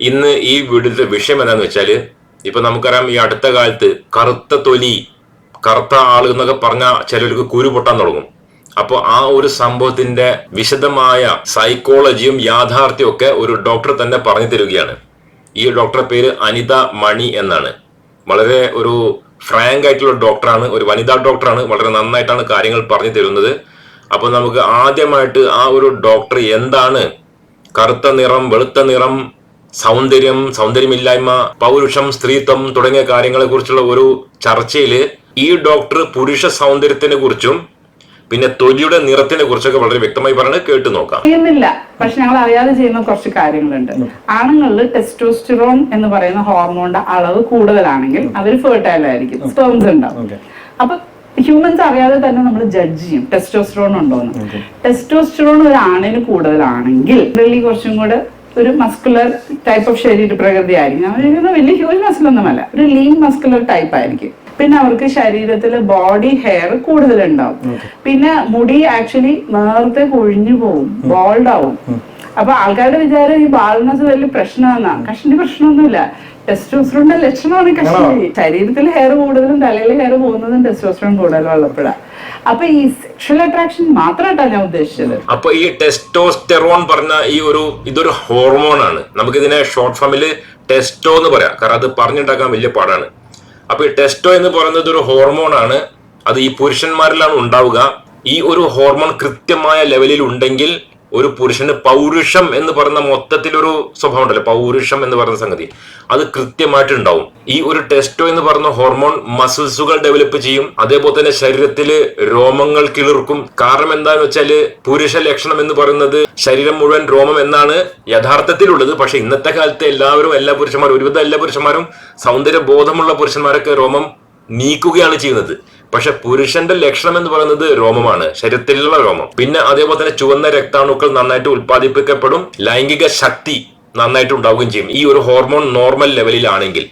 ഇന്ന് ഈ വീടിന്റെ വിഷയം എന്താന്ന് വെച്ചാൽ ഇപ്പൊ നമുക്കറിയാം ഈ അടുത്ത കാലത്ത് കറുത്ത തൊലി കറുത്ത ആൾ എന്നൊക്കെ പറഞ്ഞ ചിലർക്ക് കുരു പൊട്ടാൻ തുടങ്ങും. അപ്പോൾ ആ ഒരു സംഭവത്തിന്റെ വിശദമായ സൈക്കോളജിയും യാഥാർത്ഥ്യവും ഒക്കെ ഒരു ഡോക്ടർ തന്നെ പറഞ്ഞു തരികയാണ്. ഈ ഡോക്ടറെ പേര് അനിത മണി എന്നാണ്. വളരെ ഒരു ഫ്രാങ്ക് ആയിട്ടുള്ള ഡോക്ടറാണ് ഒരു വനിതാ ഡോക്ടറാണ് വളരെ നന്നായിട്ടാണ് കാര്യങ്ങൾ പറഞ്ഞു തരുന്നത്. അപ്പോൾ നമുക്ക് ആദ്യമായിട്ട് ആ ഒരു ഡോക്ടർ എന്താണ്? കറുത്ത നിറം വെളുത്ത നിറം സൗന്ദര്യം സൗന്ദര്യമില്ലായ്മ പൗരുഷം സ്ത്രീത്വം തുടങ്ങിയ കാര്യങ്ങളെ കുറിച്ചുള്ള ഒരു ചർച്ചയിൽ ഈ ഡോക്ടർ പുരുഷ സൗന്ദര്യത്തിനെ കുറിച്ചും പിന്നെ തൊലിയുടെ നിറത്തിനെ കുറിച്ചൊക്കെ വളരെ വ്യക്തമായി പറഞ്ഞ് കേട്ടു നോക്കാം. ചെയ്യുന്നില്ല പക്ഷെ ഞങ്ങൾ അറിയാതെ ചെയ്യുന്ന കുറച്ച് കാര്യങ്ങളുണ്ട്. ആണുങ്ങളിൽ ടെസ്റ്റോസ്റ്റിറോൺ എന്ന് പറയുന്ന ഹോർമോണിന്റെ അളവ് കൂടുതലാണെങ്കിൽ അവർ ഫെർട്ടൈൽ ആയിരിക്കും. സ്പേംസ് ഉണ്ടാവും. അപ്പൊ ഹ്യൂമൻസ് അറിയാതെ തന്നെ നമ്മൾ ജഡ്ജ് ചെയ്യും ടെസ്റ്റോസ്റ്റിറോൺ ഉണ്ടോന്ന്. ടെസ്റ്റോസ്റ്റിറോൺ ഒരു ആണിന് കൂടുതലാണെങ്കിൽ കുറച്ചും കൂടെ ഒരു മസ്കുലർ ടൈപ്പ് ഓഫ് ശരീര പ്രകൃതി ആയിരിക്കും. ഞാൻ വിചാരിക്കുന്നത് വലിയ ഹ്യൂജ് മസിലൊന്നുമല്ല ഒരു ലീൻ മസ്കുലർ ടൈപ്പ് ആയിരിക്കും. പിന്നെ അവർക്ക് ശരീരത്തിൽ ബോഡി ഹെയർ കൂടുതലുണ്ടാവും. പിന്നെ മുടി ആക്ച്വലി നേരത്തെ കൊഴിഞ്ഞു പോവും ബോൾഡ് ആവും. അപ്പൊ ആൾക്കാരുടെ വിചാരം ഈ ബാൾനെസ് വലിയ പ്രശ്നമെന്നാണ് കഷണ്ടി പ്രശ്നമൊന്നുമില്ല. ടെസ്റ്റോസ്റ്ററോണിന്റെ ലക്ഷണമാണ് കഷണ്ടി ശരീരത്തിൽ ഹെയർ കൂടുതലും തലയിൽ ഹെയർ പോകുന്നതും ടെസ്റ്റോസ്റ്ററോൺ കൂടുതലും ഉള്ളപ്പോഴാണ് അപ്പൊ ഈ സെക്ഷൽ അട്രാക്ഷൻ മാത്രമായിട്ടാണ് ഞാൻ ഉദ്ദേശിച്ചത്. അപ്പൊ ഈ ടെസ്റ്റോസ്റ്റെറോൺ പറഞ്ഞ ഈ ഒരു ഇതൊരു ഹോർമോൺ ആണ്. നമുക്കിതിനെ ഷോർട്ട് ഫോമിൽ ടെസ്റ്റോ എന്ന് പറയാം. കാരണം അത് പറഞ്ഞുണ്ടാക്കാൻ വലിയ പാടാണ്. അപ്പൊ ഈ ടെസ്റ്റോ എന്ന് പറയുന്നത് ഒരു ഹോർമോൺ ആണ്. അത് ഈ പുരുഷന്മാരിലാണ് ഉണ്ടാവുക. ഈ ഒരു ഹോർമോൺ കൃത്യമായ ലെവലിൽ ഉണ്ടെങ്കിൽ ഒരു പുരുഷന് പൗരുഷം എന്ന് പറയുന്ന മൊത്തത്തിലൊരു സ്വഭാവം ഉണ്ടല്ലോ പൗരുഷം എന്ന് പറയുന്ന സംഗതി. അത് കൃത്യമായിട്ട് ഉണ്ടാവും ഈ ഒരു ടെസ്റ്റോ എന്ന് പറയുന്ന ഹോർമോൺ മസിൽസുകൾ ഡെവലപ്പ് ചെയ്യും. അതേപോലെ തന്നെ ശരീരത്തിൽ രോമങ്ങൾ കിളിർക്കും. കാരണം എന്താന്ന് വെച്ചാൽ പുരുഷ ലക്ഷണം എന്ന് പറയുന്നത് ശരീരം മുഴുവൻ രോമം എന്നാണ് യഥാർത്ഥത്തിലുള്ളത്. പക്ഷെ ഇന്നത്തെ കാലത്ത് എല്ലാവരും എല്ലാ പുരുഷന്മാരും ഒരുവിധം എല്ലാ പുരുഷന്മാരും സൗന്ദര്യ ബോധമുള്ള പുരുഷന്മാരൊക്കെ രോമം നീക്കുകയാണ് ചെയ്യുന്നത്. പക്ഷെ പുരുഷന്റെ ലക്ഷണം എന്ന് പറയുന്നത് രോമമാണ് ശരീരത്തിലുള്ള രോമം. പിന്നെ അതേപോലെ തന്നെ ചുവന്ന രക്താണുക്കൾ നന്നായിട്ട് ഉത്പാദിപ്പിക്കപ്പെടും ലൈംഗിക ശക്തി നന്നായിട്ട് ഉണ്ടാവുകയും ചെയ്യും. ഈ ഒരു ഹോർമോൺ നോർമൽ ലെവലിലാണെങ്കിൽ.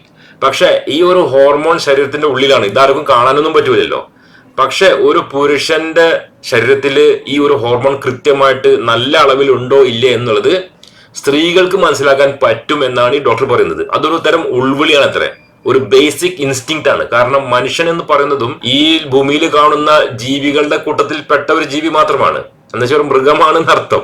പക്ഷെ ഈ ഒരു ഹോർമോൺ ശരീരത്തിന്റെ ഉള്ളിലാണ് ഇതാർക്കും കാണാനൊന്നും പറ്റൂലല്ലോ. പക്ഷെ ഒരു പുരുഷന്റെ ശരീരത്തിൽ ഈ ഒരു ഹോർമോൺ കൃത്യമായിട്ട് നല്ല അളവിൽ ഉണ്ടോ ഇല്ലേ എന്നുള്ളത് സ്ത്രീകൾക്ക് മനസ്സിലാക്കാൻ പറ്റും എന്നാണ് ഈ ഡോക്ടർ പറയുന്നത്. അതൊരു തരം ഉൾവിളിയാണ് അത്രേ. ഒരു ബേസിക് ഇൻസ്റ്റിങ് ആണ്. കാരണം മനുഷ്യൻ എന്ന് പറയുന്നതും ഈ ഭൂമിയിൽ കാണുന്ന ജീവികളുടെ കൂട്ടത്തിൽ പെട്ട ഒരു ജീവി മാത്രമാണ്. എന്നുവെച്ചാൽ ഒരു മൃഗമാണെന്ന് അർത്ഥം.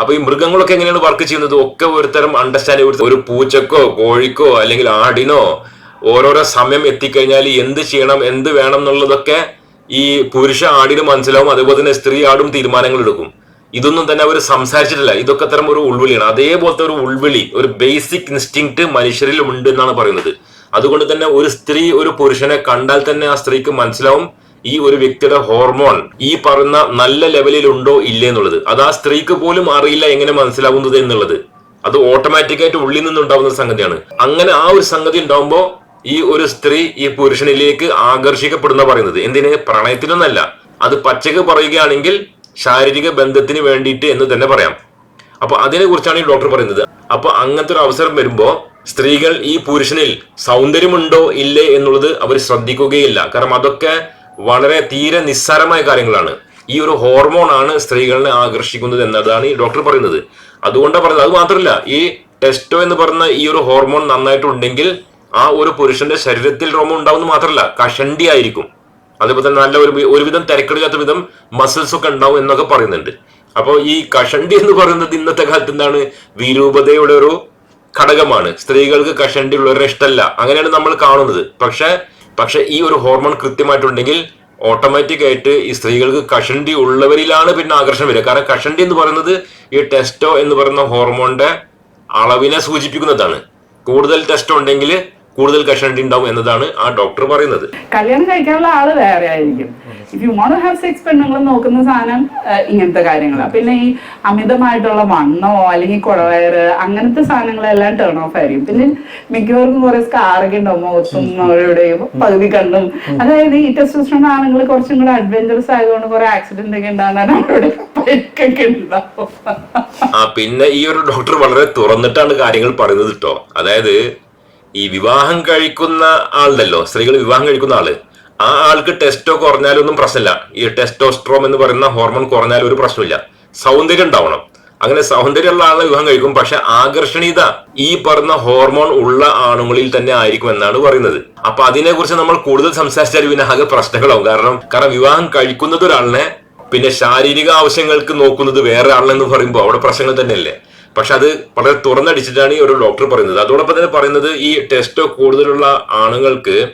അപ്പൊ ഈ മൃഗങ്ങളൊക്കെ എങ്ങനെയാണ് വർക്ക് ചെയ്യുന്നത്? ഒക്കെ ഒരുതരം അണ്ടർസ്റ്റാൻഡ് ഒരു പൂച്ചക്കോ കോഴിക്കോ അല്ലെങ്കിൽ ആടിനോ ഓരോരോ സമയം എത്തിക്കഴിഞ്ഞാൽ എന്ത് ചെയ്യണം എന്ത് വേണം എന്നുള്ളതൊക്കെ ഈ പുരുഷ ആടിന് മനസ്സിലാവും. അതുപോലെ തന്നെ സ്ത്രീ ആടും തീരുമാനങ്ങൾ എടുക്കും. ഇതൊന്നും തന്നെ അവർ സംസാരിച്ചിട്ടില്ല. ഇതൊക്കെ തരം ഒരു ഉൾവിളിയാണ്. അതേപോലത്തെ ഒരു ഉൾവിളി ഒരു ബേസിക് ഇൻസ്റ്റിങ്ക്റ്റ് മനുഷ്യരിൽ ഉണ്ട് എന്നാണ് പറയുന്നത്. അതുകൊണ്ട് തന്നെ ഒരു സ്ത്രീ ഒരു പുരുഷനെ കണ്ടാൽ തന്നെ ആ സ്ത്രീക്ക് മനസ്സിലാവും ഈ ഒരു വ്യക്തിയുടെ ഹോർമോൺ ഈ പറയുന്ന നല്ല ലെവലിൽ ഉണ്ടോ ഇല്ലേ എന്നുള്ളത്. അത് ആ സ്ത്രീക്ക് പോലും അറിയില്ല എങ്ങനെ മനസ്സിലാവുന്നത് എന്നുള്ളത്. അത് ഓട്ടോമാറ്റിക്കായിട്ട് ഉള്ളിൽ നിന്നുണ്ടാവുന്ന സംഗതിയാണ്. അങ്ങനെ ആ ഒരു സംഗതി ഉണ്ടാവുമ്പോൾ ഈ ഒരു സ്ത്രീ ഈ പുരുഷനിലേക്ക് ആകർഷിക്കപ്പെടുന്ന പറയുന്നത്. എന്തിന്? പ്രണയത്തിനൊന്നല്ല. അത് പച്ചക്ക് പറയുകയാണെങ്കിൽ ശാരീരിക ബന്ധത്തിന് വേണ്ടിയിട്ട് എന്ന് തന്നെ പറയാം. അപ്പൊ അതിനെ കുറിച്ചാണ് ഈ ഡോക്ടർ പറയുന്നത്. അപ്പൊ അങ്ങനത്തെ ഒരു അവസരം വരുമ്പോ സ്ത്രീകൾ ഈ പുരുഷനിൽ സൗന്ദര്യമുണ്ടോ ഇല്ലേ എന്നുള്ളത് അവർ ശ്രദ്ധിക്കുകയില്ല. കാരണം അതൊക്കെ വളരെ തീരെ നിസ്സാരമായ കാര്യങ്ങളാണ്. ഈ ഒരു ഹോർമോൺ ആണ് സ്ത്രീകളെ ആകർഷിക്കുന്നത് എന്നതാണ് ഈ ഡോക്ടർ പറയുന്നത്. അതുകൊണ്ടാണ് പറയുന്നത് അത് മാത്രമല്ല ഈ ടെസ്റ്റോ എന്ന് പറയുന്ന ഈ ഒരു ഹോർമോൺ നന്നായിട്ടുണ്ടെങ്കിൽ ആ ഒരു പുരുഷന്റെ ശരീരത്തിൽ രോമം ഉണ്ടാവുന്നത് മാത്രമല്ല കഷണ്ടി ആയിരിക്കും. അതേപോലെ തന്നെ നല്ല ഒരു ഒരുവിധം തിരക്കെടുക്കാത്ത വിധം മസിൽസ് ഒക്കെ ഉണ്ടാവും എന്നൊക്കെ പറയുന്നുണ്ട്. അപ്പോൾ ഈ കഷണ്ടി എന്ന് പറയുന്നത് ഇന്നത്തെ കാലത്ത് എന്താണ്? വിരൂപതയുടെ ഒരു ഘടകമാണ്. സ്ത്രീകൾക്ക് കഷണ്ടി ഉള്ളവരെ ഇഷ്ടമല്ല അങ്ങനെയാണ് നമ്മൾ കാണുന്നത്. പക്ഷെ പക്ഷെ ഈ ഒരു ഹോർമോൺ കൃത്യമായിട്ടുണ്ടെങ്കിൽ ഓട്ടോമാറ്റിക് ആയിട്ട് ഈ സ്ത്രീകൾക്ക് കഷണ്ടി ഉള്ളവരിലാണ് പിന്നെ ആകർഷണം വരിക. കാരണം കഷണ്ടി എന്ന് പറയുന്നത് ഈ ടെസ്റ്റോ എന്ന് പറയുന്ന ഹോർമോണിന്റെ അളവിനെ സൂചിപ്പിക്കുന്നതാണ്. കൂടുതൽ ടെസ്റ്റോ ഉണ്ടെങ്കിൽ കൂടുതൽ കഷണ്ടി ഉണ്ടാവും എന്നതാണ് ആ ഡോക്ടർ പറയുന്നത്. കല്യാണം കഴിക്കാനുള്ള ആൾ വേറെ ആയിരിക്കും. If you want have sex പെണ്ണുങ്ങൾ നോക്കുന്ന സാധനം ഇങ്ങനത്തെ കാര്യങ്ങളാണ് പിന്നെ ഈ അമിതമായിട്ടുള്ള വണ്ണോ അല്ലെങ്കിൽ കുടവയറ് അങ്ങനത്തെ സാധനങ്ങളെല്ലാം ടേൺ ഓഫ് ആയിരിക്കും. പിന്നെ മിക്കവർക്കും കുറെ സ്കാറൊക്കെ ഉണ്ടാവും മുഖത്തും പകുതി കണ്ണും. അതായത് ഈ ടെസ്റ്റോസ്റ്ററോൺ ആണുങ്ങൾ കുറച്ചും കൂടെ അഡ്വഞ്ചറസ് ആയതുകൊണ്ട് കുറെ ആക്സിഡന്റ് ഒക്കെ ഉണ്ടാകാൻ അവരുടെ പരിക്കൊക്കെ ഉണ്ടാവും. ആ പിന്നെ ഈ ഒരു ഡോക്ടർ വളരെ തുറന്നിട്ടാണ് കാര്യങ്ങൾ പറയുന്നത് കേട്ടോ അതായത് ഈ വിവാഹം കഴിക്കുന്ന ആളുണ്ടല്ലോ സ്ത്രീകൾ വിവാഹം കഴിക്കുന്ന ആൾ. ആ ആൾക്ക് ടെസ്റ്റോ കുറഞ്ഞാലൊന്നും പ്രശ്നമില്ല. ഈ ടെസ്റ്റോസ്ട്രോം എന്ന് പറയുന്ന ഹോർമോൺ കുറഞ്ഞാലും ഒരു പ്രശ്നമില്ല. സൗന്ദര്യം ഉണ്ടാവണം. അങ്ങനെ സൗന്ദര്യമുള്ള ആളെ വിവാഹം കഴിക്കും പക്ഷെ ആകർഷണീയത ഈ പറഞ്ഞ ഹോർമോൺ ഉള്ള ആണുങ്ങളിൽ തന്നെ ആയിരിക്കും എന്നാണ് പറയുന്നത്. അപ്പൊ അതിനെക്കുറിച്ച് നമ്മൾ കൂടുതൽ സംസാരിച്ചാൽ പിന്നെ ആകെ പ്രശ്നങ്ങളാവും. കാരണം കാരണം വിവാഹം കഴിക്കുന്നത് ഒരാളിനെ പിന്നെ ശാരീരിക ആവശ്യങ്ങൾക്ക് നോക്കുന്നത് വേറെ ആളെന്ന് പറയുമ്പോൾ അവിടെ പ്രശ്നങ്ങൾ തന്നെയല്ലേ? പക്ഷെ അത് വളരെ തുറന്നടിച്ചിട്ടാണ് ഈ ഒരു ഡോക്ടർ പറയുന്നത്. അതോടൊപ്പം തന്നെ പറയുന്നത് ഈ ടെസ്റ്റ് കൂടുതലുള്ള ആണുങ്ങൾക്ക്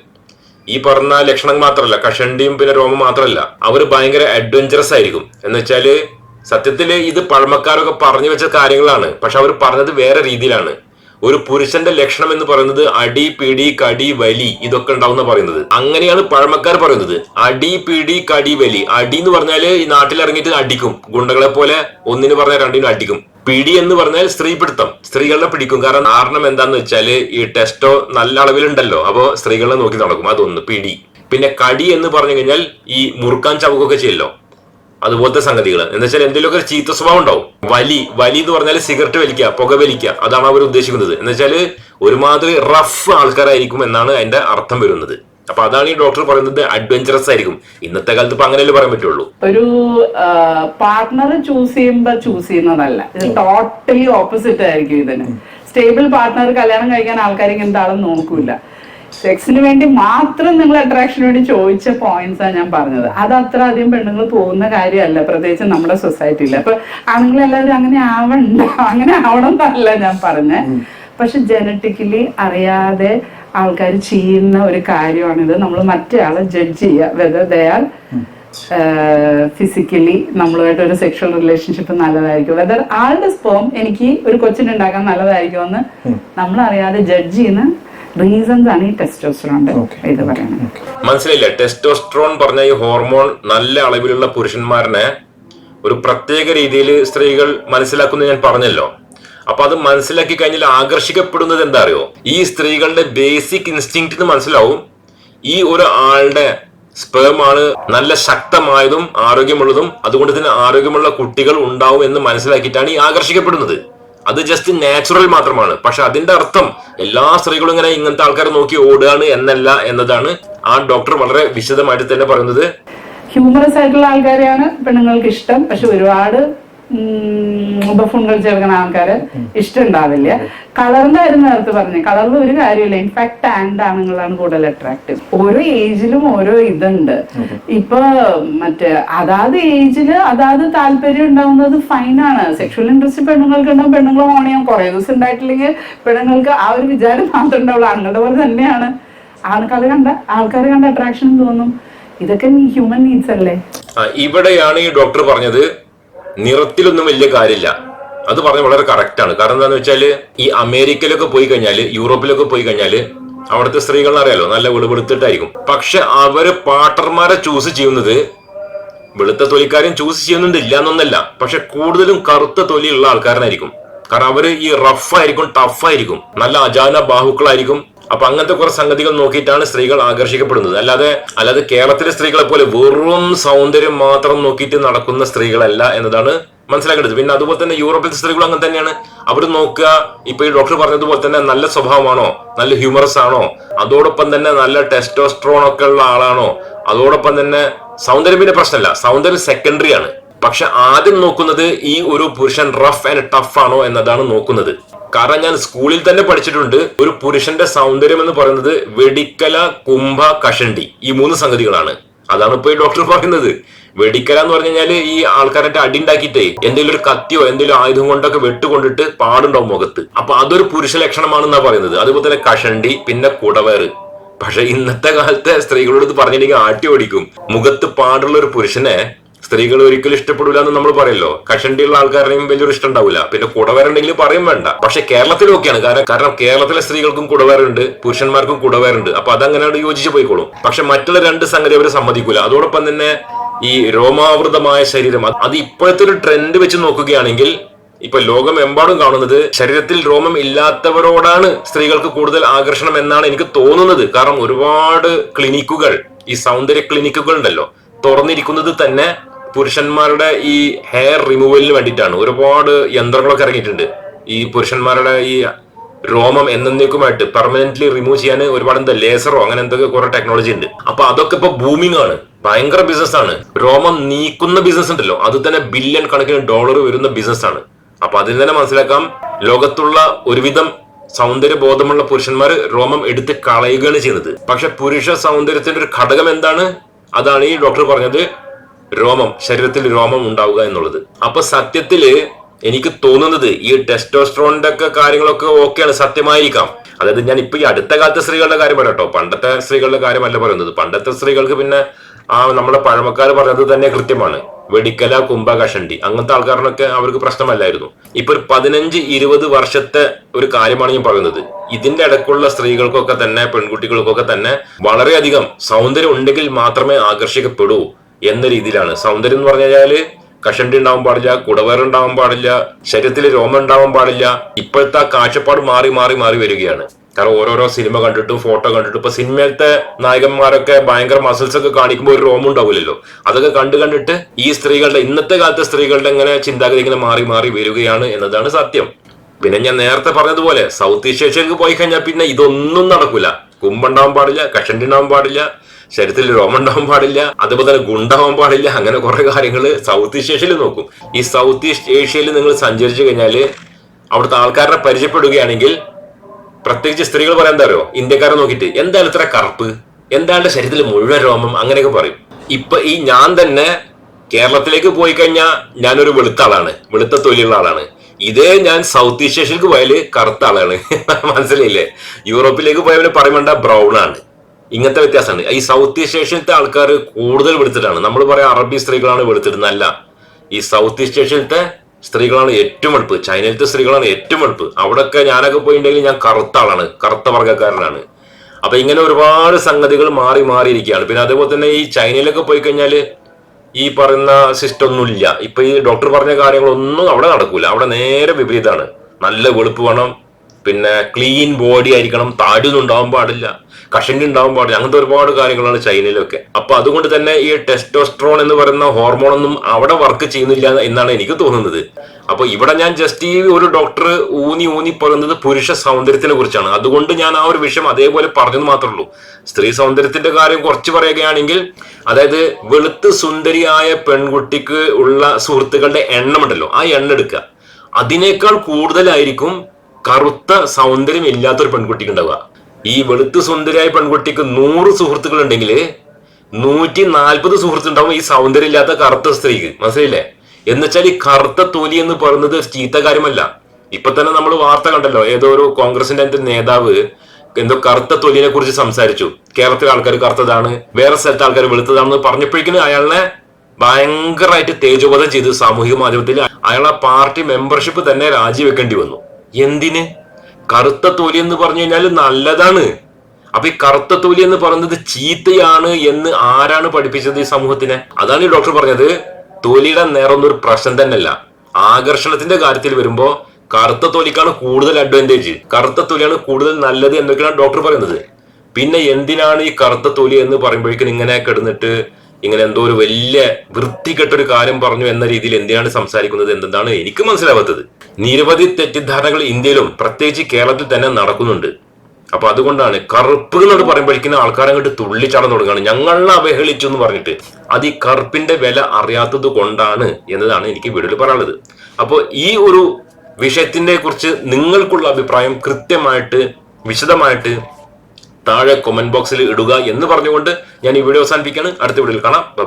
ഈ പറഞ്ഞ ലക്ഷണം മാത്രമല്ല കഷണ്ടിയും പിന്നെ രോമം മാത്രമല്ല അവർ ഭയങ്കര അഡ്വഞ്ചറസ് ആയിരിക്കും. എന്ന് വെച്ചാൽ സത്യത്തിൽ ഇത് പഴമക്കാരൊക്കെ പറഞ്ഞു വെച്ച കാര്യങ്ങളാണ്. പക്ഷെ അവർ പറഞ്ഞത് വേറെ രീതിയിലാണ്. ഒരു പുരുഷന്റെ ലക്ഷണം എന്ന് പറയുന്നത് അടി പിടി കടി വലി ഇതൊക്കെ ഉണ്ടാവുന്ന പറയുന്നത്. അങ്ങനെയാണ് പഴമക്കാർ പറയുന്നത്. അടി പിടി കടി വലി. അടി എന്ന് പറഞ്ഞാൽ ഈ നാട്ടിൽ ഇറങ്ങിയിട്ട് അടിക്കും. ഗുണ്ടകളെ പോലെ ഒന്നിന് പറഞ്ഞാൽ രണ്ടിനും അടിക്കും. പിടി എന്ന് പറഞ്ഞാൽ സ്ത്രീപിടുത്തം സ്ത്രീകളെ പിടിക്കും. കാരണം കാരണം എന്താന്ന് വെച്ചാൽ ഈ ടെസ്റ്റോ നല്ല അളവിലുണ്ടല്ലോ. അപ്പോൾ സ്ത്രീകളെ നോക്കി നടക്കും. അതൊന്ന് പിടി. പിന്നെ കടി എന്ന് പറഞ്ഞു കഴിഞ്ഞാൽ ഈ മുറുക്കാൻ ചവക്കൊക്കെ ചെയ്യല്ലോ. അതുപോലത്തെ സംഗതികൾ എന്ന് വെച്ചാൽ എന്തെങ്കിലുമൊക്കെ ഒരു ചീത്ത സ്വഭാവം ഉണ്ടാവും. വലി. വലി എന്ന് പറഞ്ഞാൽ സിഗരറ്റ് വലിക്കുക പുക വലിക്കുക. അതാണ് അവർ ഉദ്ദേശിക്കുന്നത്. എന്ന് വെച്ചാൽ ഒരുമാതിരി റഫ് ആൾക്കാരായിരിക്കും എന്നാണ് അതിന്റെ അർത്ഥം വരുന്നത്. അപ്പൊ അതാണ് ഈ ഡോക്ടർ പറയുന്നത് അഡ്വഞ്ചറസ് ആയിരിക്കും. ഇന്നത്തെ കാലത്ത് ഇപ്പൊ അങ്ങനെയല്ലേ പറയാൻ പറ്റുള്ളൂ. ഒരു പാർട്ട്ണർ ചൂസ് ചെയ്യുമ്പോ ചൂസ് ചെയ്യുന്നതല്ല. ഇത് ടോട്ടലി ഓപ്പോസിറ്റ് ആയിരിക്കും ഇതിന്. സ്റ്റേബിൾ പാർട്ട്ണർ കല്യാണം കഴിക്കാൻ ആൾക്കാർ ഇങ്ങനത്തെ ആളും നോക്കൂല. സെക്സിന് വേണ്ടി മാത്രം നിങ്ങൾ അട്രാക്ഷന് വേണ്ടി ചോദിച്ച പോയിന്റ്സ് ആണ് ഞാൻ പറഞ്ഞത്. അത് അത്ര അധികം പെണ്ണുങ്ങൾ പോകുന്ന കാര്യമല്ല. പ്രത്യേകിച്ച് നമ്മുടെ സൊസൈറ്റിയിൽ അപ്പൊ ആണുങ്ങളെല്ലാവരും അങ്ങനെ ആവണ്ട. അങ്ങനെ ആവണം എന്നല്ല ഞാൻ പറഞ്ഞത് പക്ഷെ ജനറ്റിക്കലി അറിയാതെ ആൾക്കാർ ചെയ്യുന്ന ഒരു കാര്യമാണിത്. നമ്മൾ മറ്റേ ജഡ്ജ് ചെയ്യുക വെദർ ദേ ആർ ഫിസിക്കലി നമ്മളുമായിട്ട് ഒരു സെക്ഷൽ റിലേഷൻഷിപ്പ് നല്ലതായിരിക്കും. വെദർ ആളുടെ സ്പോം എനിക്ക് ഒരു കൊച്ചിനുണ്ടാക്കാൻ നല്ലതായിരിക്കും എന്ന് നമ്മൾ അറിയാതെ ജഡ്ജ് ചെയ്യുന്ന റീസൺസ് ആണ് ഈ ടെസ്റ്റോസ്റ്ററോണ്ട് ഇത് പറയുന്നത്. മനസ്സിലായില്ല? പറഞ്ഞ ഈ ഹോർമോൺ നല്ല അളവിലുള്ള പുരുഷന്മാരനെ ഒരു പ്രത്യേക രീതിയിൽ സ്ത്രീകൾ മനസ്സിലാക്കുന്നു ഞാൻ പറഞ്ഞല്ലോ. അപ്പൊ അത് മനസ്സിലാക്കി കഴിഞ്ഞാൽ ആകർഷിക്കപ്പെടുന്നത് എന്താ അറിയോ ഈ സ്ത്രീകളുടെ ബേസിക് ഇൻസ്റ്റിങ്ക്റ്റിന് മനസ്സിലാവും. ഈ ഒരു ആളുടെ സ്പേമാണ് നല്ല ശക്തമായതും ആരോഗ്യമുള്ളതും അതുകൊണ്ട് തന്നെ ആരോഗ്യമുള്ള കുട്ടികൾ ഉണ്ടാവും എന്ന് മനസ്സിലാക്കിയിട്ടാണ് ഈ ആകർഷിക്കപ്പെടുന്നത്. അത് ജസ്റ്റ് നാച്ചുറൽ മാത്രമാണ്. പക്ഷെ അതിന്റെ അർത്ഥം എല്ലാ സ്ത്രീകളും ഇങ്ങനെ ഇങ്ങനത്തെ ആൾക്കാരെ നോക്കി ഓടുകയാണ് എന്നല്ല എന്നതാണ് ആ ഡോക്ടർ വളരെ വിശദമായിട്ട് തന്നെ പറയുന്നത്. ഹ്യൂമറസ് ആയിട്ടുള്ള ആൾക്കാരെയാണ് പെണ്ണുങ്ങൾക്ക് ഇഷ്ടം. പക്ഷെ ഒരുപാട് ബഫൂണുകൾ ചേർക്കുന്ന ആൾക്കാർ ഇഷ്ടം ഉണ്ടാവില്ല കളറിന്റെ കാര്യം നേരത്തെ പറഞ്ഞു കളറിൽ ഒരു കാര്യമില്ല ഇൻഫാക്ട് ആൻഡ് ആണുങ്ങളാണ് കൂടുതൽ അട്രാക്റ്റീവ് ഓരോ ഏജിലും ഓരോ ഇതുണ്ട്. ഇപ്പൊ മറ്റേ അതാത് ഏജിൽ അതാത് താല്പര്യം ഉണ്ടാവുന്നത് ഫൈനാണ് സെക്ഷൽ ഇൻട്രസ്റ്റ് പെണ്ണുങ്ങൾക്ക് ഉണ്ടാവും പെണ്ണുങ്ങൾ ഓൺ ചെയ്യാൻ കുറെ ദിവസം ഉണ്ടായിട്ടില്ലെങ്കിൽ പെണ്ണുങ്ങൾക്ക് ആ ഒരു വിചാരം മാത്രമേ ഉണ്ടാവുള്ളൂ. ആണുങ്ങളുടെ പോലെ തന്നെയാണ്. ആൾക്കാർ കണ്ട ആൾക്കാർ കണ്ട അട്രാക്ഷൻ തോന്നും. ഇതൊക്കെ ഹ്യൂമൻ നീഡ്സ് അല്ലേ? ഇവിടെയാണ് ഈ ഡോക്ടർ പറഞ്ഞത് നിറത്തിലൊന്നും വലിയ കാര്യമില്ല. അത് പറഞ്ഞ വളരെ കറക്റ്റ് ആണ്. കാരണം എന്താണെന്ന് വെച്ചാൽ ഈ അമേരിക്കയിലൊക്കെ പോയി കഴിഞ്ഞാൽ യൂറോപ്പിലൊക്കെ പോയി കഴിഞ്ഞാൽ അവിടുത്തെ സ്ത്രീകൾ അറിയാലോ നല്ല വെളുവെളുത്തിട്ടായിരിക്കും. പക്ഷെ അവർ പാട്ടർമാരെ ചൂസ് ചെയ്യുന്നത് വെളുത്ത തൊലിക്കാരും ചൂസ് ചെയ്യുന്നുണ്ട് ഇല്ല എന്നൊന്നല്ല പക്ഷെ കൂടുതലും കറുത്ത തൊലിയുള്ള ആൾക്കാരനായിരിക്കും. കാരണം അവർ ഈ റഫ് ആയിരിക്കും ടഫ് ആയിരിക്കും. നല്ല അജാന ബാഹുക്കളായിരിക്കും. അപ്പൊ അങ്ങനത്തെ കുറെ സംഗതികൾ നോക്കിയിട്ടാണ് സ്ത്രീകൾ ആകർഷിക്കപ്പെടുന്നത്. അല്ലാതെ അല്ലാതെ കേരളത്തിലെ സ്ത്രീകളെ പോലെ വെറും സൗന്ദര്യം മാത്രം നോക്കിയിട്ട് നടക്കുന്ന സ്ത്രീകളല്ല എന്നതാണ് മനസ്സിലാക്കേണ്ടത്. പിന്നെ അതുപോലെ തന്നെ യൂറോപ്പിലെ സ്ത്രീകളും അങ്ങനെ തന്നെയാണ്. അവർ നോക്കുക ഇപ്പൊ ഈ ഡോക്ടർ പറഞ്ഞതുപോലെ തന്നെ നല്ല സ്വഭാവമാണോ? നല്ല ഹ്യൂമറസ് ആണോ? അതോടൊപ്പം തന്നെ നല്ല ടെസ്റ്റോസ്ട്രോൺ ഒക്കെ ഉള്ള ആളാണോ? അതോടൊപ്പം തന്നെ സൗന്ദര്യം പിന്നെ പ്രശ്നമല്ല സൗന്ദര്യം സെക്കൻഡറി ആണ്. പക്ഷെ ആദ്യം നോക്കുന്നത് ഈ ഒരു പുരുഷൻ റഫ് ആൻഡ് ടഫ് ആണോ എന്നതാണ് നോക്കുന്നത്. കാരണം ഞാൻ സ്കൂളിൽ തന്നെ പഠിച്ചിട്ടുണ്ട്. ഒരു പുരുഷന്റെ സൗന്ദര്യം എന്ന് പറയുന്നത് വെടിക്കല കുംഭ കഷണ്ടി ഈ മൂന്ന് സംഗതികളാണ്. അതാണ് ഇപ്പൊ ഈ ഡോക്ടർ പറയുന്നത്. വെടിക്കല എന്ന് പറഞ്ഞു കഴിഞ്ഞാൽ ഈ ആൾക്കാരുടെ അടി ഉണ്ടാക്കിയിട്ടേ എന്തെങ്കിലും ഒരു കത്തിയോ എന്തെങ്കിലും ആയുധം കൊണ്ടൊക്കെ വെട്ടുകൊണ്ടിട്ട് പാടുണ്ടാവും മുഖത്ത്. അപ്പൊ അതൊരു പുരുഷ ലക്ഷണമാണെന്നാ പറയുന്നത്. അതുപോലെ തന്നെ കഷണ്ടി പിന്നെ കുടവേറ് പക്ഷെ ഇന്നത്തെ കാലത്തെ സ്ത്രീകളോട് പറഞ്ഞിട്ടുണ്ടെങ്കിൽ ആട്ടി ഓടിക്കും. മുഖത്ത് പാടുള്ള ഒരു പുരുഷനെ സ്ത്രീകൾ ഒരിക്കലും ഇഷ്ടപ്പെടില്ല എന്ന് നമ്മൾ പറയല്ലോ. കഷണ്ടിയുള്ള ആൾക്കാരുടെയും വലിയൊരു ഇഷ്ടം ഉണ്ടാവില്ല പിന്നെ കുടവേറുണ്ടെങ്കിൽ പറയും വേണ്ട. പക്ഷെ കേരളത്തിലൊക്കെയാണ്. കാരണം കാരണം കേരളത്തിലെ സ്ത്രീകൾക്കും കുടവരുണ്ട് പുരുഷന്മാർക്കും കുടവരുണ്ട്. അപ്പൊ അതങ്ങനെ യോജിച്ച് പോയിക്കോളും. പക്ഷെ മറ്റുള്ള രണ്ട് സംഗതി അവർ സമ്മതിക്കൂല. അതോടൊപ്പം തന്നെ ഈ രോമാവൃതമായ ശരീരം അത് ഇപ്പോഴത്തെ ഒരു ട്രെൻഡ് വെച്ച് നോക്കുകയാണെങ്കിൽ ഇപ്പൊ ലോകമെമ്പാടും കാണുന്നത് ശരീരത്തിൽ രോമം ഇല്ലാത്തവരോടാണ് സ്ത്രീകൾക്ക് കൂടുതൽ ആകർഷണം എന്നാണ് എനിക്ക് തോന്നുന്നത്. കാരണം ഒരുപാട് ക്ലിനിക്കുകൾ ഈ സൗന്ദര്യ ക്ലിനിക്കുകൾ ഉണ്ടല്ലോ. തുറന്നിരിക്കുന്നത് തന്നെ പുരുഷന്മാരുടെ ഈ ഹെയർ റിമൂവലിന് വേണ്ടിയിട്ടാണ്. ഒരുപാട് യന്ത്രങ്ങളൊക്കെ ഇറങ്ങിയിട്ടുണ്ട്. ഈ പുരുഷന്മാരുടെ ഈ രോമം എന്നേക്കുമായിട്ട് പെർമനന്റ്ലി റിമൂവ് ചെയ്യാൻ ഒരുപാട് എന്താ ലേസറോ അങ്ങനെ എന്തൊക്കെ കുറെ ടെക്നോളജി ഉണ്ട്. അപ്പൊ അതൊക്കെ ഇപ്പൊ ബൂമിംഗ് ആണ്. ഭയങ്കര ബിസിനസ് ആണ്. രോമം നീക്കുന്ന ബിസിനസ് ഉണ്ടല്ലോ. അത് തന്നെ ബില്യൺ കണക്കിന് ഡോളർ വരുന്ന ബിസിനസ് ആണ്. അപ്പൊ അതിൽ തന്നെ മനസ്സിലാക്കാം ലോകത്തുള്ള ഒരുവിധം സൗന്ദര്യ ബോധമുള്ള പുരുഷന്മാർ രോമം എടുത്ത് കളയുകയാണ് ചെയ്യുന്നത്. പക്ഷെ പുരുഷ സൗന്ദര്യത്തിന്റെ ഒരു ഘടകം എന്താണ്? അതാണ് ഈ ഡോക്ടർ പറഞ്ഞത് രോമം ശരീരത്തിൽ രോമം ഉണ്ടാവുക എന്നുള്ളത്. അപ്പൊ സത്യത്തിൽ എനിക്ക് തോന്നുന്നത് ഈ ടെസ്റ്റോസ്ട്രോണിന്റെ ഒക്കെ കാര്യങ്ങളൊക്കെ ഓക്കെയാണ് സത്യമായിരിക്കാം. അതായത് ഞാൻ ഇപ്പൊ ഈ അടുത്ത കാലത്തെ സ്ത്രീകളുടെ കാര്യം പറയട്ടോ പണ്ടത്തെ സ്ത്രീകളുടെ കാര്യമല്ല പറയുന്നത്. പണ്ടത്തെ സ്ത്രീകൾക്ക് പിന്നെ ആ നമ്മുടെ പഴമക്കാർ പറഞ്ഞത് തന്നെ കൃത്യമാണ്. വെടിക്കല കുംഭ കഷണ്ടി അങ്ങനത്തെ ആൾക്കാരനൊക്കെ അവർക്ക് പ്രശ്നമല്ലായിരുന്നു. ഇപ്പൊ ഒരു പതിനഞ്ച് ഇരുപത് വർഷത്തെ ഒരു കാര്യമാണ് ഞാൻ പറയുന്നത്. ഇതിന്റെ ഇടക്കുള്ള സ്ത്രീകൾക്കൊക്കെ തന്നെ പെൺകുട്ടികൾക്കൊക്കെ തന്നെ വളരെയധികം സൗന്ദര്യം ഉണ്ടെങ്കിൽ മാത്രമേ ആകർഷിക്കപ്പെടൂ. എന്ന രീതിയിലാണ്. സൗന്ദര്യം എന്ന് പറഞ്ഞു കഴിഞ്ഞാൽ കഷണ്ടി ഉണ്ടാവാൻ പാടില്ല കുടവേറുണ്ടാവാൻ പാടില്ല ശരീരത്തിൽ രോമം ഉണ്ടാവാൻ പാടില്ല. ഇപ്പോഴത്തെ ആ കാഴ്ചപ്പാട് മാറി മാറി മാറി വരികയാണ്. കാരണം ഓരോരോ സിനിമ കണ്ടിട്ടും ഫോട്ടോ കണ്ടിട്ടും. ഇപ്പൊ സിനിമയിലത്തെ നായകന്മാരൊക്കെ ഭയങ്കര മസിൽസ് ഒക്കെ കാണിക്കുമ്പോൾ ഒരു രോമം ഉണ്ടാവില്ലല്ലോ. അതൊക്കെ കണ്ടു കണ്ടിട്ട് ഈ സ്ത്രീകളുടെ ഇന്നത്തെ കാലത്തെ സ്ത്രീകളുടെ ഇങ്ങനെ ചിന്താഗതി ഇങ്ങനെ മാറി മാറി വരികയാണ് എന്നതാണ് സത്യം. പിന്നെ ഞാൻ നേരത്തെ പറഞ്ഞതുപോലെ സൗത്ത് ഏഷ്യയിലേക്ക് പോയി കഴിഞ്ഞാൽ പിന്നെ ഇതൊന്നും നടക്കൂല. കുമ്പുണ്ടാവാൻ പാടില്ല കഷണ്ടി ഉണ്ടാവാൻ പാടില്ല ശരീരത്തിൽ രോമം പാടില്ല അതുപോലെ തന്നെ ഗുണ്ടാവാൻ പാടില്ല അങ്ങനെ കുറെ കാര്യങ്ങൾ സൗത്ത് ഈസ്റ്റ് ഏഷ്യയിൽ നോക്കും. ഈ സൗത്ത് ഈസ്റ്റ് ഏഷ്യയിൽ നിങ്ങൾ സഞ്ചരിച്ചു കഴിഞ്ഞാൽ അവിടുത്തെ ആൾക്കാരെ പരിചയപ്പെടുകയാണെങ്കിൽ പ്രത്യേകിച്ച് സ്ത്രീകൾ പറയാൻ എന്താ ഇന്ത്യക്കാരെ നോക്കിയിട്ട് എന്താണ് ഇത്ര കറുപ്പ് എന്താണ് ശരീരത്തിൽ മുഴുവൻ രോമം അങ്ങനെയൊക്കെ പറയും. ഇപ്പൊ ഈ ഞാൻ തന്നെ കേരളത്തിലേക്ക് പോയി കഴിഞ്ഞാൽ ഞാനൊരു വെളുത്ത ആളാണ് വെളുത്ത തൊലിയുള്ള ആളാണ്. ഇതേ ഞാൻ സൗത്ത് ഈസ്റ്റ് ഏഷ്യയിലേക്ക് പോയാൽ കറുത്ത ആളാണ്. മനസ്സിലായില്ലേ? യൂറോപ്പിലേക്ക് പോയാൽ പറയുമ്പോൾ ബ്രൗൺ ആണ്. ഇങ്ങനത്തെ വ്യത്യാസമാണ് ഈ സൗത്ത് ഈസ്റ്റ് ഏഷ്യയിലത്തെ ആൾക്കാർ കൂടുതൽ വെളുത്തിട്ടാണ് നമ്മൾ പറയാം അറബി സ്ത്രീകളാണ് വെളുത്തിടുന്നല്ല ഈ സൗത്ത് ഈസ്റ്റ് ഏഷ്യയിലത്തെ സ്ത്രീകളാണ് ഏറ്റവും വെളുപ്പ്. ചൈനയിലത്തെ സ്ത്രീകളാണ് ഏറ്റവും വെളുപ്പ്. അവിടെയൊക്കെ ഞാനൊക്കെ പോയിട്ടുണ്ടെങ്കിൽ ഞാൻ കറുത്ത ആളാണ്. കറുത്ത വർഗക്കാരനാണ്. അപ്പൊ ഇങ്ങനെ ഒരുപാട് സംഗതികൾ മാറി മാറിയിരിക്കുകയാണ്. പിന്നെ അതേപോലെ തന്നെ ഈ ചൈനയിലൊക്കെ പോയി കഴിഞ്ഞാൽ ഈ പറയുന്ന സിസ്റ്റം ഒന്നുമില്ല. ഇപ്പൊ ഈ ഡോക്ടർ പറഞ്ഞ കാര്യങ്ങളൊന്നും അവിടെ നടക്കൂല. അവിടെ നേരെ വിപരീതമാണ് നല്ല വെളുപ്പ് വേണം. പിന്നെ ക്ലീൻ ബോഡി ആയിരിക്കണം. താടിയൊന്നും ഉണ്ടാവാൻ പാടില്ല. കഷണ്ടി ഉണ്ടാവാൻ പാടില്ല. അങ്ങനത്തെ ഒരുപാട് കാര്യങ്ങളാണ് ചൈനയിലൊക്കെ. അപ്പൊ അതുകൊണ്ട് തന്നെ ഈ ടെസ്റ്റോസ്ട്രോൺ എന്ന് പറയുന്ന ഹോർമോണൊന്നും അവിടെ വർക്ക് ചെയ്യുന്നില്ല എന്നാണ് എനിക്ക് തോന്നുന്നത്. അപ്പൊ ഇവിടെ ഞാൻ ജസ്റ്റ് ഈ ഒരു ഡോക്ടർ ഊന്നി ഊന്നി പറയുന്നത് പുരുഷ സൗന്ദര്യത്തിനെ കുറിച്ചാണ്. അതുകൊണ്ട് ഞാൻ ആ ഒരു വിഷയം അതേപോലെ പറഞ്ഞത് മാത്രമേ ഉള്ളൂ. സ്ത്രീ സൗന്ദര്യത്തിന്റെ കാര്യം കുറച്ച് പറയുകയാണെങ്കിൽ അതായത് വെളുത്ത് സുന്ദരിയായ പെൺകുട്ടിക്ക് ഉള്ള സുഹൃത്തുക്കളുടെ എണ്ണം ഉണ്ടല്ലോ. ആ എണ്ണം എടുക്കുക. അതിനേക്കാൾ കൂടുതലായിരിക്കും കറുത്ത സൗന്ദര്യം ഇല്ലാത്തൊരു പെൺകുട്ടിക്ക് ഉണ്ടാവുക ഈ വെളുത്ത് സുന്ദരിയായ പെൺകുട്ടിക്ക് നൂറ് സുഹൃത്തുക്കൾ ഉണ്ടെങ്കിൽ നൂറ്റി നാൽപ്പത് സുഹൃത്തുണ്ടാവും ഈ സൗന്ദര്യം ഇല്ലാത്ത കറുത്ത സ്ത്രീക്ക്. മനസ്സിലായില്ലേ? എന്നുവെച്ചാൽ ഈ കറുത്ത തൊലി എന്ന് പറയുന്നത് ചീത്ത കാര്യമല്ല. ഇപ്പൊ തന്നെ നമ്മൾ വാർത്ത കണ്ടല്ലോ ഏതോ ഒരു കോൺഗ്രസിന്റെ അതിന്റെ നേതാവ് എന്തോ കറുത്ത തൊലിനെ കുറിച്ച് സംസാരിച്ചു. കേരളത്തിലെ ആൾക്കാർ കറുത്തതാണ് വേറെ സ്ഥലത്തെ ആൾക്കാർ വെളുത്തതാണെന്ന് പറഞ്ഞപ്പോഴേക്കിനും അയാളെ ഭയങ്കരമായിട്ട് തേജോബോധം ചെയ്തു സാമൂഹിക മാധ്യമത്തിൽ അയാളെ പാർട്ടി മെമ്പർഷിപ്പ് തന്നെ രാജിവെക്കേണ്ടി വന്നു. എന്തിന്? കറുത്ത തൊലി എന്ന് പറഞ്ഞു കഴിഞ്ഞാൽ നല്ലതാണ്. അപ്പൊ ഈ കറുത്ത തൊലി എന്ന് പറഞ്ഞത് ചീത്തയാണ് എന്ന് ആരാണ് പഠിപ്പിച്ചത് ഈ സമൂഹത്തിനെ? അതാണ് ഈ ഡോക്ടർ പറഞ്ഞത്. തൊലിയുടെ നിറം ഒരു പ്രശ്നം തന്നെയല്ല. ആകർഷണത്തിന്റെ കാര്യത്തിൽ വരുമ്പോ കറുത്ത തൊലിക്കാണ് കൂടുതൽ അഡ്വാന്റേജ് കറുത്ത തൊലിയാണ് കൂടുതൽ നല്ലത് എന്നൊക്കെയാണ് ഡോക്ടർ പറയുന്നത്. പിന്നെ എന്തിനാണ് ഈ കറുത്ത തൊലി എന്ന് പറയുമ്പോഴേക്കും ഇങ്ങനെ കിടന്നിട്ട് ഇങ്ങനെ എന്തോ ഒരു വലിയ വൃത്തികെട്ടൊരു കാര്യം പറഞ്ഞു എന്ന രീതിയിൽ എന്തിനാണ് സംസാരിക്കുന്നത് എന്താണ് എനിക്ക് മനസ്സിലാവാത്തത്. നിരവധി തെറ്റിദ്ധാരണകൾ ഇന്ത്യയിലും പ്രത്യേകിച്ച് കേരളത്തിൽ തന്നെ നടക്കുന്നുണ്ട്. അപ്പൊ അതുകൊണ്ടാണ് കറുപ്പ് എന്നോട് പറയുമ്പോഴേക്കും ആൾക്കാർ അങ്ങോട്ട് തുള്ളിച്ചാടാൻ തുടങ്ങുകയാണ്. ഞങ്ങളെ അവഹേളിച്ചു എന്ന് പറഞ്ഞിട്ട് അത് ഈ കറുപ്പിന്റെ വില അറിയാത്തത് കൊണ്ടാണ് എന്നതാണ് എനിക്ക് വീഡിയോയിൽ പറയാനുള്ളത്. അപ്പോൾ ഈ ഒരു വിഷയത്തിനെ കുറിച്ച് നിങ്ങൾക്കുള്ള അഭിപ്രായം കൃത്യമായിട്ട് വിശദമായിട്ട് താഴെ കൊമന്റ് ബോക്സിൽ ഇടുക എന്ന് പറഞ്ഞുകൊണ്ട് ഞാൻ ഈ വീഡിയോ അവസാനിപ്പിക്കുകയാണ്. അടുത്ത വീഡിയോയിൽ കാണാം. ബൈ